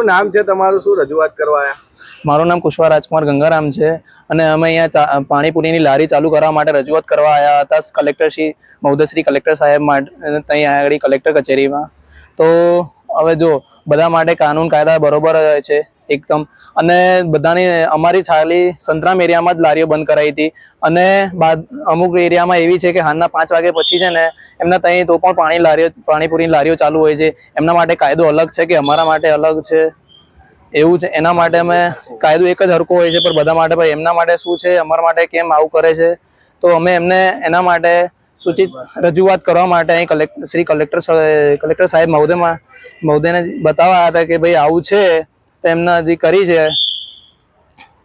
શું નામ છે તમારું? શું રજૂઆત કરવા આવ્યા મારું નામ કુશવા રાજકુમાર ગંગારામ છે અને અમે અહીંયા પાણીપુરીની લારી ચાલુ કરવા માટે રજૂઆત કરવા આવ્યા હતા કલેક્ટર શ્રી મહોદયશ્રી કલેક્ટર સાહેબ માટે ત્યાં આગળ કલેક્ટર કચેરીમાં. તો, હવે જો બધા માટે કાનૂન કાયદા બરોબર રહે છે, એકદમ. અને બધાની, અમારી ખાલી સંતરામ એરિયામાં જ લારીઓ બંધ કરાવી હતી. અને બાદ, અમુક એરિયામાં એવી છે કે હાલના પાંચ વાગે પછી છે ને, એમના ત્યાં તો પણ પાણી લારીઓ, પાણીપુરીની લારીઓ ચાલુ હોય છે. એમના માટે કાયદો અલગ છે કે અમારા માટે અલગ છે? એવું છે. એના માટે અમે, કાયદો એક જ હરકો હોય છે, પણ બધા માટે ભાઈ, એમના માટે શું છે? અમારા માટે કેમ આવું કરે છે? તો અમે એમને, એના માટે સૂચિત રજૂઆત કરવા માટે અહીં કલેક્ટર શ્રી કલેક્ટર કલેક્ટર સાહેબ મહોદયમાં મહોદયને બતાવવા હતા કે ભાઈ આવું છે તો હજી કરી છે.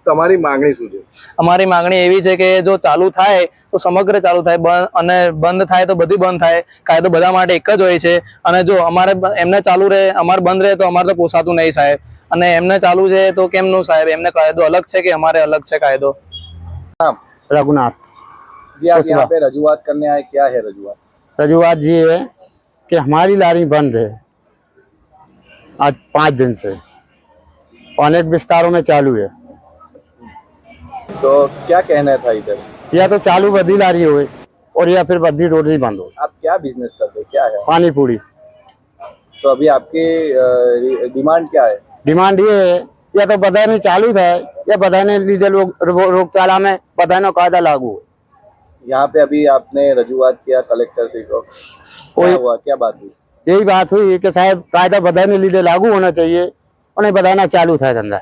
તમારી માંગણી શું છે? અમારી માંગણી એવી છે કે જો ચાલુ થાય તો સમગ્ર ચાલુ થાય અને બંધ થાય તો બધી બંધ થાય કાયદો બધા માટે એક જ હોય છે. અને જો અમારે એમને ચાલુ રહે અમારે બંધ રહે તો અમારે તો પોસાતું નહીં સાહેબ. અને એમને ચાલુ છે તો કેમ નું સાહેબ? એમને કાયદો અલગ છે કે અમારે અલગ છે કાયદો? રઘુનાથ. રજૂઆત કરને આય ક્યાં રજૂઆત? રજૂઆત જે કે અમારી લારી બંધ હે. आज पाँच दिन से। अनेक विस्तारों में चालू है। तो क्या कहना था इधर? या तो चालू बद्दी लारी हो और या फिर बद्दी रोड ही बंद हो। आप क्या बिज़नेस करते हैं? क्या है? पानी पूरी तो अभी आपकी डिमांड क्या है? डिमांड ये है या तो बधाने चालू था या बधाने लीधे लोग रोगचाला में बधानो कायदा लागू हो। यहाँ पे अभी आपने रजूआत किया कलेक्टर से को क्या हुआ? क्या बात हुई? यही बात हुई कि साहब कायदा बधाने लीधे लागू होना चाहिए और नहीं बधाना चालू था धंधा